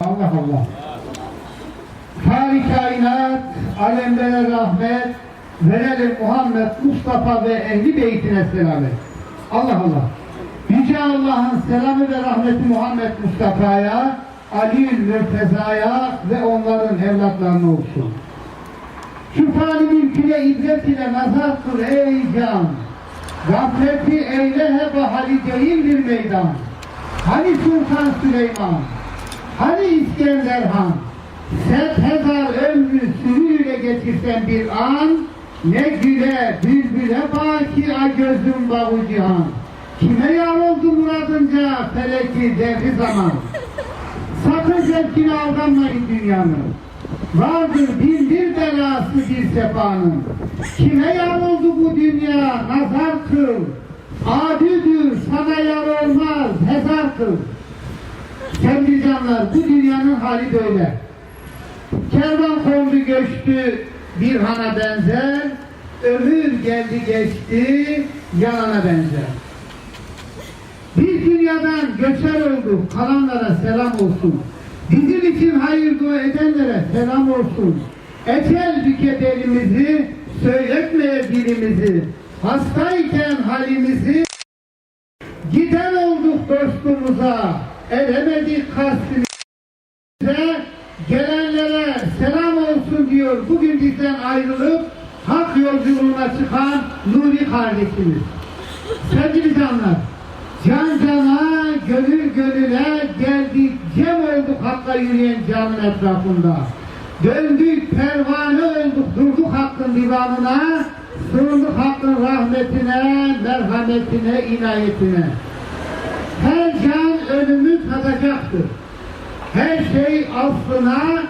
Allah Allah. Fari kainat, alemlere rahmet, verelim Muhammed Mustafa ve ehli beytine selamet. Allah Allah. Yüce Allah'ın selamı ve rahmeti Muhammed Mustafa'ya, Ali Mürteza'ya ve onların evlatlarına olsun. Şu fani mülküne ibret ile nazar kıl ey can. Gafleti eyle heba hali değildir meydan. Hani Sultan Süleyman, hani İskender Han, sen hezar ömrü sürüyle geçirsen bir an, ne güle bülbüle baki a gözüm bavu cihan. Kime yar oldu muradınca feleki devri zaman. Sakın zevkine aldanmayın dünyanın. Vardır bin bir belası bir sefanın. Kime yar oldu bu dünya nazar kıl. Adüdür sana yar olmaz hezar kıl. Sevgili canlar bu dünyanın hali böyle. Kervan kondu göçtü bir hana benzer. Ömür geldi geçti yalana benzer. Bir dünyadan göçer olduk, kalanlara selam olsun. Bizim için hayır dua edenlere selam olsun. Ecel büke belimizi, söyletmeye dilimizi. Hastayken halimizi, giden olduk dostumuza, eremedik kastimize. Selam olsun diyor. Bugün bizden ayrılıp hak yolculuğuna çıkan Nuri kardeşimiz. Sevgili canlar, can cana, gönül gönüle geldik, cem olduk Hakk'a yürüyen canın etrafında. Döndük, pervane olduk, durduk Hakk'ın divanına, sığındık Hakk'ın rahmetine, merhametine, inayetine. Her can ölümü tadacaktır. Her şey aslına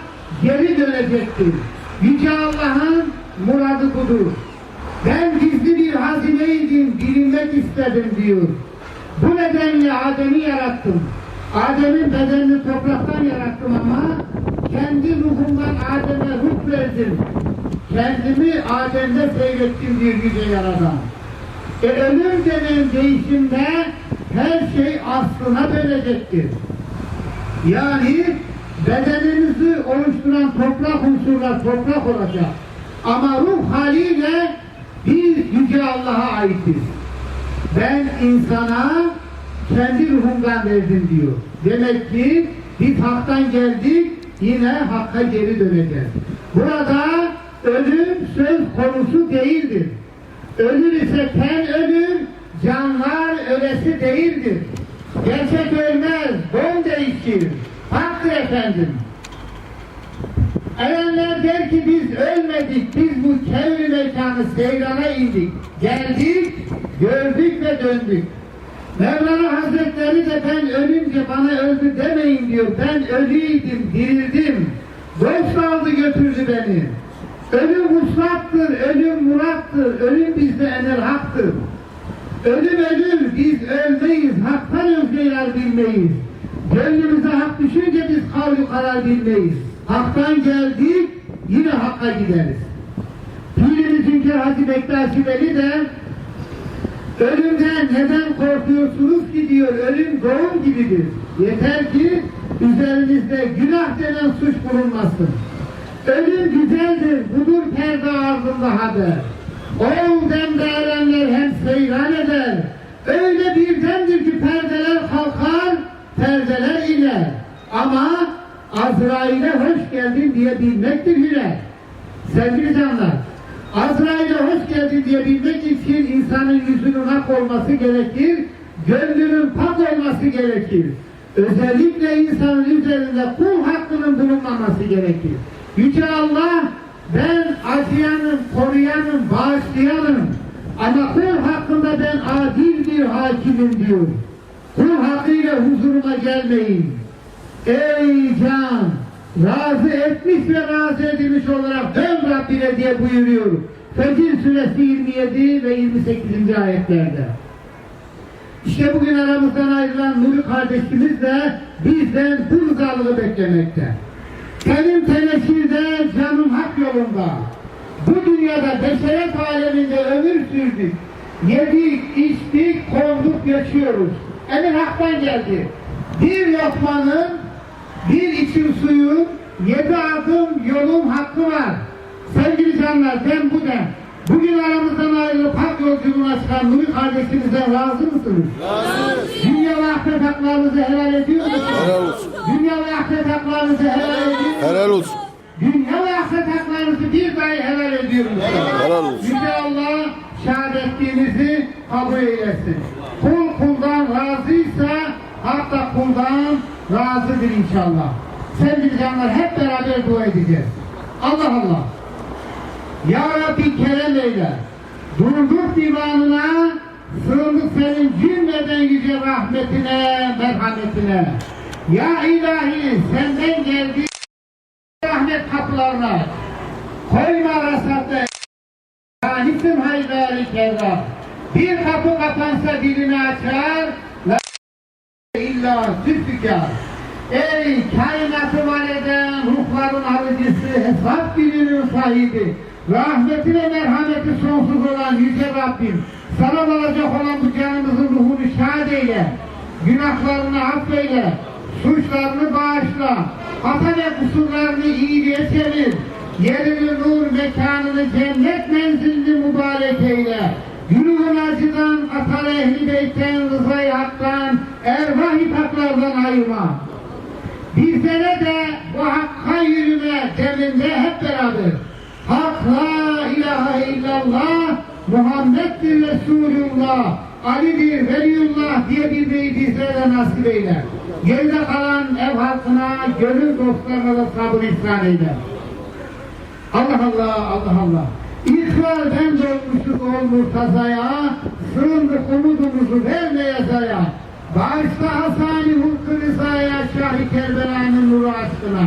geri dönecektir. Yüce Allah'ın muradı budur. Ben gizli bir hazineydim, bilinmek istedim diyor. Bu nedenle Adem'i yarattım. Adem'in bedenini topraktan yarattım ama kendi ruhumdan Adem'e ruh verdim. Kendimi Adem'de seyrettim diyor Yüce Yaradan. E ölüm denen değişimde her şey aslına dönecektir. Yani bedenimizi oluşturan toprak unsurlar toprak olacak. Ama ruh haliyle biz Yüce Allah'a aitiz. Ben insana kendi ruhumdan verdim diyor. Demek ki biz haktan geldik, yine hakka geri döneceğiz. Burada ölüm söz konusu değildir. Ölür ise ten ölür, canlar ölesi değildir. Gerçek ölmez, don değişir. Haktır efendim. Erenler der ki biz ölmedik, biz bu kevri mekanı seyrana indik. Geldik, gördük ve döndük. Mevlana Hazretleri de ben ölünce bana öldü demeyin diyor. Ben ölüydim, dirildim. Dost aldı götürdü beni. Ölüm huslattır, ölüm murattır, ölüm bizde enel haktır. Ölüm ölür, biz ölmeyiz, haktan özgür bilmeyiz. Gönlümüze düşünce biz kavlu karar bilmeyiz. Haktan geldik, yine hakka gideriz. Pirimizin Hacı Bektaşi Veli de Ölümden neden korkuyorsunuz ki diyor, ölüm doğum gibidir. Yeter ki üzerinizde günah denen suç bulunmasın. Ölüm güzeldir, budur perde ardında haber. Oğul demde erenler hem seyran eder. Öyle birdendir ki perdeler kalkar, perdeler iner. Ama Azrail'e hoş geldin diye bilmektir hüner. Sevgili canlar, Azrail'e hoş geldin diye bilmek için insanın yüzünün hak olması gerekir, gönlünün pak olması gerekir. Özellikle insanın üzerinde kul hakkının bulunmaması gerekir. Yüce Allah, ben acıyanım, koruyanım, bağışlayanım. Ama kul hakkında ben adil bir hakimim diyor. Kul hakkıyla huzuruma gelmeyin. Ey can! Razı etmiş ve razı edilmiş olarak dön Rabbine diye buyuruyor. Fecir suresi 27 ve 28. ayetlerde. İşte bugün aramızdan ayrılan Nuri kardeşimiz de bizden bu rızalığı beklemekte. Senin teneşirde canın hak yolunda. Bu dünyada beşeret aleminde ömür sürdük. Yedik, içtik, kovduk, yaşıyoruz. Emir haktan geldi. Bir lokmanın, bir içim suyun, yedi adım yolun hakkı var. Sevgili canlar, ben bu den. Bugün aramızdan ayrılıp hak yolculuğuna çıkan Nuri kardeşimizden razı mısınız? Razıyız. Dünya ve ahiret haklarınızı helal ediyor musunuz? Helal olsun. Dünya ve ahiret haklarınızı helal ediyor musunuz? Helal olsun. Dünya ve ahiret haklarınızı bir dahi helal ediyor musunuz? Helal olsun. Yüce Allah şehadetliğinizi kabul eylesin. Kul kuldan razıysa hak da kuldan razıdır inşallah. Sevgili canlar hep beraber dua edeceğiz. Allah Allah. Ya Rabbi kerem eyle. Durduk divanına, sığındık senin cümleden yüce rahmetine, merhametine. Ya ilahi senden geldi rahmet kapılarına. Koyma arasında Hanisim haydari kerra. Bir kapı kapansa dilini açar. La illa zülfikar. Ey kainatı var eden ruhların alıcısı, hesap gününün sahibi, rahmeti ve merhameti sonsuz olan Yüce Rabbim, sana olacak olan bu canımızın ruhunu şad eyle, günahlarını affeyle, suçlarını bağışla, hata ve kusurlarını iyiliğe çevir, yerini nur, mekanını cennet menzilini mübarek eyle, Gülüğün acıdan, atar ehli beytten, rızayı haktan, ervah hitaplardan ayırma. Bizlere de bu hakka yürüme deminde hep beraber Hak la ilahe illallah Muhammed'dir Resulullah Ali'dir Veliyullah diye bilmeyi bizlere nasip eyle. Geride kalan ev halkına, gönül dostlarına da sabır ihsan eyle. Allah Allah, Allah Allah. İkbalden dolmuşuz ol murtazaya, sığındık umudumuzu verme yazaya. Bağışla Hasan-ı Hulkı Rıza'ya, Şah-ı Kerbela'nın nuru aşkına.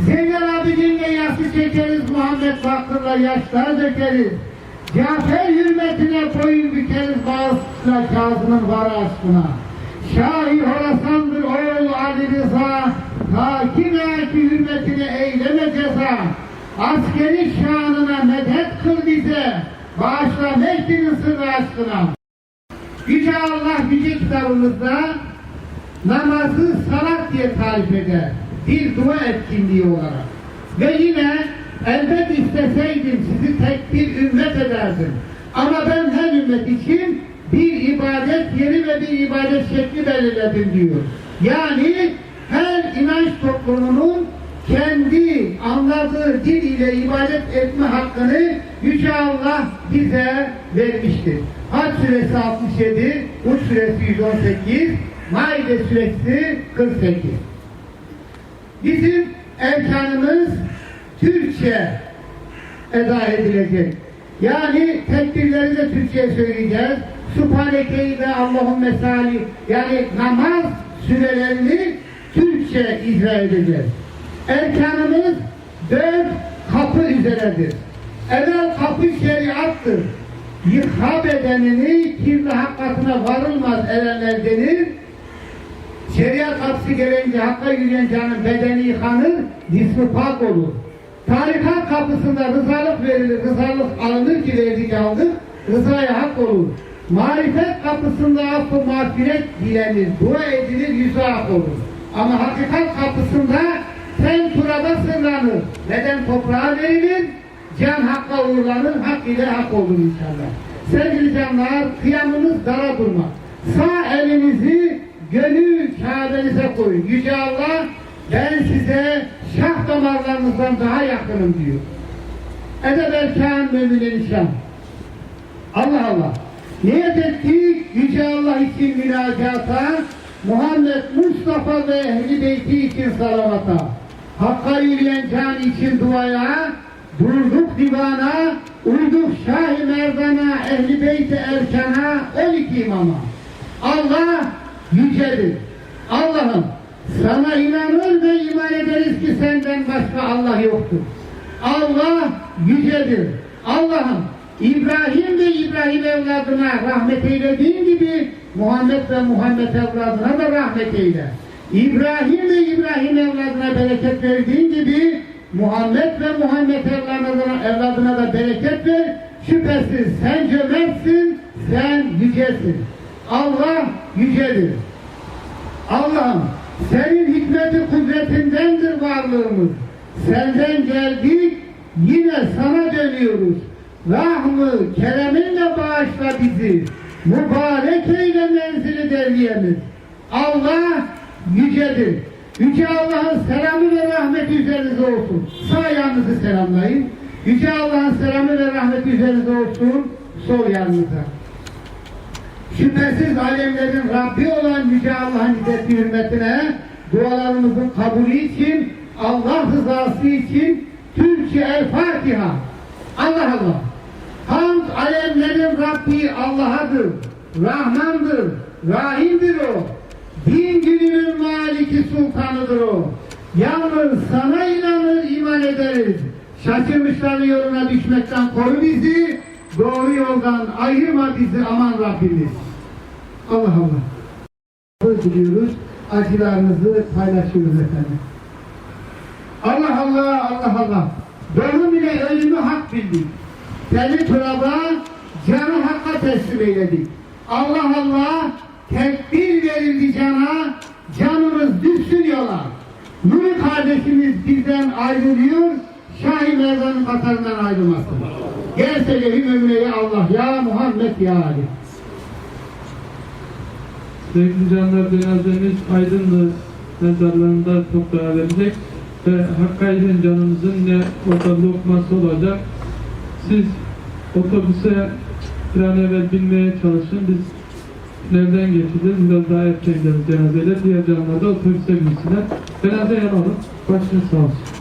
Zeynel abidinle yası çekeriz, Muhammed Bakır'la yaşlar dökeriz. Cafer hürmetine boyun bükeriz, bağışla Kazım'ın var aşkına. Şahi Horasan'dır oğul Ali Rıza, Hakime ki hürmetine eyleme ceza. Askeri şanına medet kıl bize, bağışla Mehdi'nin sırrı aşkına. Yüce Allah Yüce kitabımızda namazı salat diye tarif eder. Bir dua etkinliği olarak. Ve yine elbet isteseydim sizi tek bir ümmet ederdim. Ama ben her ümmet için bir ibadet yeri ve bir ibadet şekli belirledim diyor. Yani her inanç toplumunun kendi anladığı dil ile ibadet etme hakkını Yüce Allah bize vermiştir. Hac suresi 67, Hud suresi 118, Maide suresi 48. Bizim erkanımız Türkçe eda edilecek. Yani tekbirleri de Türkçe söyleyeceğiz. Subhaneke'yi ve Allahümme salli yani namaz sürelerini Türkçe icra edeceğiz. Erkanımız dört kapı üzeredir. Evvel kapı şeriattır. Yıka bedenini kirli hakikatine varılmaz erenler denir. Şeriat kapısı gelince hakka yürüyen canın bedeni yıkanır, cismi pak olur. Tarikat kapısında rızalık verilir, rızalık alınır ki verdik aldık, rızaya hak olur. Marifet kapısında affı mağfiret dilenir, dua edilir, yüzü hak olur. Ama hakikat kapısında ten turaba sırlanır, beden toprağa verilir, can hakka uğurlanır, hak ile hak olur inşallah. Sevgili canlar, kıyamımız dara durmak. Sağ elinizi gönül Kabe'nize koyun. Yüce Allah ben size şah damarlarınızdan daha yakınım diyor. Edeb erkan müminin şah. Allah Allah. Niyet ettik Yüce Allah için münacata, Muhammed Mustafa ve Ehli Beyti için salavata, Hakka yürüyen can için duaya, durduk divana, uyduk Şah-ı Merdan'a, Ehli Beyti Erkan'a, 12 imama. Allah yücedir. Allah'ım sana inanır ve iman ederiz ki senden başka Allah yoktur. Allah yücedir. Allah'ım İbrahim ve İbrahim evladına rahmet eylediğin gibi Muhammed ve Muhammed evladına da rahmet eyle. İbrahim ve İbrahim evladına bereket verdiğin gibi Muhammed ve Muhammed evladına, evladına da bereket ver. Şüphesiz sen cömertsin, sen yücesin. Allah yücedir. Allah'ım senin hikmeti kudretindendir varlığımız. Senden geldik yine sana dönüyoruz. Rahmı kereminle bağışla bizi. Mübarek eyle menzili devriyemiz. Allah yücedir. Yüce Allah'ın selamı ve rahmeti üzerinize olsun. Sağ ayağınızı selamlayın. Yüce Allah'ın selamı ve rahmeti üzerinize olsun. Sol yanınıza. Şüphesiz alemlerin Rabbi olan Yüce Allah'ın izzeti hürmetine dualarımızın kabulü için Allah rızası için Türkçe El Fatiha. Allah Allah. Hamd alemlerin Rabbi Allah'adır. Rahmandır. Rahimdir o. Din gününün maliki sultanıdır o. Yalnız sana inanır iman ederiz. Şaşırmışların yoluna düşmekten koru bizi. Doğru yoldan ayırma bizi aman Rabbimiz. Allah Allah. Diliyoruz. Acılarınızı paylaşıyoruz efendim. Allah Allah, Allah Allah. Doğum ile ölümü hak bildik. Seni turaba, canı hakka teslim eyledik. Allah Allah, tekbir verildi cana, canımız düşsün yola. Nuri kardeşimiz bizden ayrılıyor, Şahin Mezan'ın katarından ayrılmasın. Gelse lehim ömreye Allah, ya Muhammed ya Ali. Sevgili canlar cenazemiz Aydınlı mezarlarında toprağa verecek ve Hakkari'nin canımızın ne orada lokması olacak. Siz otobüse bir an evvel binmeye çalışın. Biz nereden geçeceğiz? Biraz daha erken gideriz cenazeyle. Diğer canlar da otobüse binsinler. Cenaze yanalım. Başınız sağ olsun.